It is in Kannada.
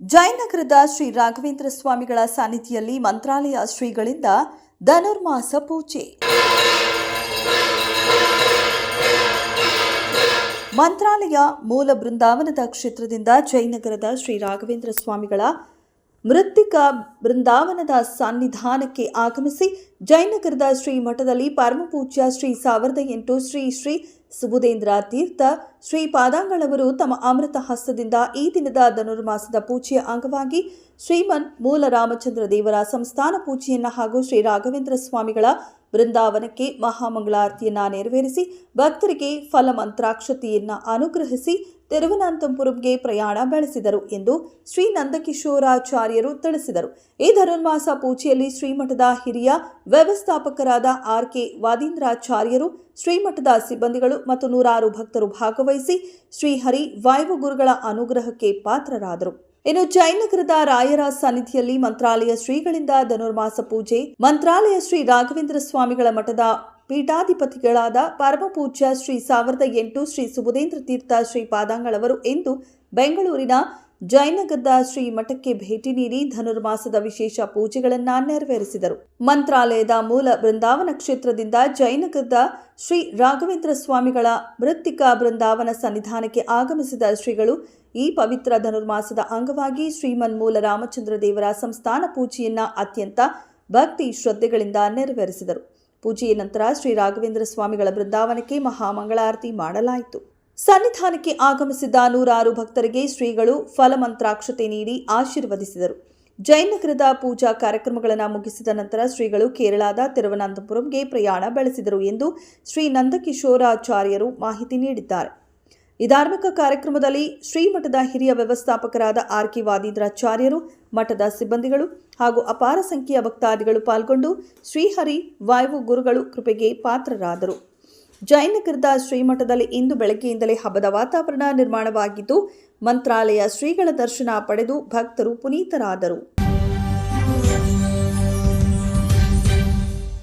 ಜಯನಗರದ ಶ್ರೀ ರಾಘವೇಂದ್ರ ಸ್ವಾಮಿಗಳ ಸಾನ್ನಿಧ್ಯದಲ್ಲಿ ಮಂತ್ರಾಲಯ ಶ್ರೀಗಳಿಂದ ಧನುರ್ಮಾಸ ಪೂಜೆ. ಮಂತ್ರಾಲಯ ಮೂಲ ಬೃಂದಾವನದ ಕ್ಷೇತ್ರದಿಂದ ಜಯನಗರದ ಶ್ರೀ ರಾಘವೇಂದ್ರ ಸ್ವಾಮಿಗಳ ಮೃತ್ತಿಕ ಬೃಂದಾವನದ ಸನ್ನಿಧಾನಕ್ಕೆ ಆಗಮಿಸಿ ಜಯನಗರದ ಶ್ರೀ ಮಠದಲ್ಲಿ ಪರಮಪೂಜ್ಯ ಶ್ರೀ ಸಾವಿರದ ಎಂಟು ಶ್ರೀ ಶ್ರೀ ಸುಬುಧೇಂದ್ರ ತೀರ್ಥ ಶ್ರೀ ಪಾದಾಂಗಳವರು ತಮ್ಮ ಅಮೃತ ಹಸ್ತದಿಂದ ಈ ದಿನದ ಧನುರ್ಮಾಸದ ಪೂಜೆಯ ಅಂಗವಾಗಿ ಶ್ರೀಮನ್ ಮೂಲ ರಾಮಚಂದ್ರ ದೇವರ ಸಂಸ್ಥಾನ ಪೂಜೆಯನ್ನ ಹಾಗೂ ಶ್ರೀ ರಾಘವೇಂದ್ರ ಸ್ವಾಮಿಗಳ ಬೃಂದಾವನಕ್ಕೆ ಮಹಾಮಂಗಳಾರತಿಯನ್ನ ನೆರವೇರಿಸಿ ಭಕ್ತರಿಗೆ ಫಲಮಂತ್ರಾಕ್ಷತೆಯನ್ನ ಅನುಗ್ರಹಿಸಿ ತಿರುವನಂತಪುರಂಗೆ ಪ್ರಯಾಣ ಬೆಳೆಸಿದರು ಎಂದು ಶ್ರೀ ನಂದಕಿಶೋರಾಚಾರ್ಯರು ತಿಳಿಸಿದರು. ಈ ಧನುರ್ಮಾಸ ಪೂಜೆಯಲ್ಲಿ ಶ್ರೀಮಠದ ಹಿರಿಯ ವ್ಯವಸ್ಥಾಪಕರಾದ ಆರ್ ಕೆ ವಾದೀಂದ್ರಾಚಾರ್ಯರು ಶ್ರೀಮಠದ ಸಿಬ್ಬಂದಿಗಳು ಮತ್ತು ನೂರಾರು ಭಕ್ತರು ಭಾಗವಹಿಸಿ ಶ್ರೀಹರಿ ವಾಯುಗುರುಗಳ ಅನುಗ್ರಹಕ್ಕೆ ಪಾತ್ರರಾದರು. ಇನ್ನು ಜಯನಗರದ ರಾಯರ ಸನ್ನಿಧಿಯಲ್ಲಿ ಮಂತ್ರಾಲಯ ಶ್ರೀಗಳಿಂದ ಧನುರ್ಮಾಸ ಪೂಜೆ, ಮಂತ್ರಾಲಯ ಶ್ರೀ ರಾಘವೇಂದ್ರ ಸ್ವಾಮಿಗಳ ಮಠದ ಪೀಠಾಧಿಪತಿಗಳಾದ ಪರಮಪೂಜ್ಯ ಶ್ರೀ ಸಾವಿರದ ಎಂಟು ಶ್ರೀ ಸುಬುಧೇಂದ್ರ ತೀರ್ಥ ಶ್ರೀ ಪಾದಾಂಗಳವರು ಎಂದು ಬೆಂಗಳೂರಿನ ಜಯನಗರದ ಶ್ರೀ ಮಠಕ್ಕೆ ಭೇಟಿ ನೀಡಿ ಧನುರ್ಮಾಸದ ವಿಶೇಷ ಪೂಜೆಗಳನ್ನು ನೆರವೇರಿಸಿದರು. ಮಂತ್ರಾಲಯದ ಮೂಲ ಬೃಂದಾವನ ಕ್ಷೇತ್ರದಿಂದ ಜಯನಗರದ ಶ್ರೀ ರಾಘವೇಂದ್ರ ಸ್ವಾಮಿಗಳ ಮೃತ್ತಿಕ ಬೃಂದಾವನ ಸನ್ನಿಧಾನಕ್ಕೆ ಆಗಮಿಸಿದ ಶ್ರೀಗಳು ಈ ಪವಿತ್ರ ಧನುರ್ಮಾಸದ ಅಂಗವಾಗಿ ಶ್ರೀಮನ್ಮೂಲ ರಾಮಚಂದ್ರ ದೇವರ ಸಂಸ್ಥಾನ ಪೂಜೆಯನ್ನ ಅತ್ಯಂತ ಭಕ್ತಿ ಶ್ರದ್ಧೆಗಳಿಂದ ನೆರವೇರಿಸಿದರು. ಪೂಜೆಯ ನಂತರ ಶ್ರೀ ರಾಘವೇಂದ್ರ ಸ್ವಾಮಿಗಳ ಬೃಂದಾವನಕ್ಕೆ ಮಹಾಮಂಗಳಾರತಿ ಮಾಡಲಾಯಿತು. ಸನ್ನಿಧಾನಕ್ಕೆ ಆಗಮಿಸಿದ್ದ ನೂರಾರು ಭಕ್ತರಿಗೆ ಶ್ರೀಗಳು ಫಲಮಂತ್ರಾಕ್ಷತೆ ನೀಡಿ ಆಶೀರ್ವದಿಸಿದರು. ಜಯನಗರದ ಪೂಜಾ ಕಾರ್ಯಕ್ರಮಗಳನ್ನು ಮುಗಿಸಿದ ನಂತರ ಶ್ರೀಗಳು ಕೇರಳದ ತಿರುವನಂತಪುರಂಗೆ ಪ್ರಯಾಣ ಬೆಳೆಸಿದರು ಎಂದು ಶ್ರೀ ನಂದಕಿಶೋರಾಚಾರ್ಯರು ಮಾಹಿತಿ ನೀಡಿದ್ದಾರೆ. ಈ ಧಾರ್ಮಿಕ ಕಾರ್ಯಕ್ರಮದಲ್ಲಿ ಶ್ರೀಮಠದ ಹಿರಿಯ ವ್ಯವಸ್ಥಾಪಕರಾದ ಆರ್ ಕೆ ವಾದೀಂದ್ರಾಚಾರ್ಯರು, ಮಠದ ಸಿಬ್ಬಂದಿಗಳು ಹಾಗೂ ಅಪಾರ ಸಂಖ್ಯೆಯ ಭಕ್ತಾದಿಗಳು ಪಾಲ್ಗೊಂಡು ಶ್ರೀಹರಿ ವಾಯು ಗುರುಗಳು ಕೃಪೆಗೆ ಪಾತ್ರರಾದರು. ಜಯನಗರದ ಶ್ರೀಮಠದಲ್ಲಿ ಇಂದು ಬೆಳಗ್ಗೆಯಿಂದಲೇ ಹಬ್ಬದ ವಾತಾವರಣ ನಿರ್ಮಾಣವಾಗಿದ್ದು ಮಂತ್ರಾಲಯ ಶ್ರೀಗಳ ದರ್ಶನ ಪಡೆದು ಭಕ್ತರು ಪುನೀತರಾದರು.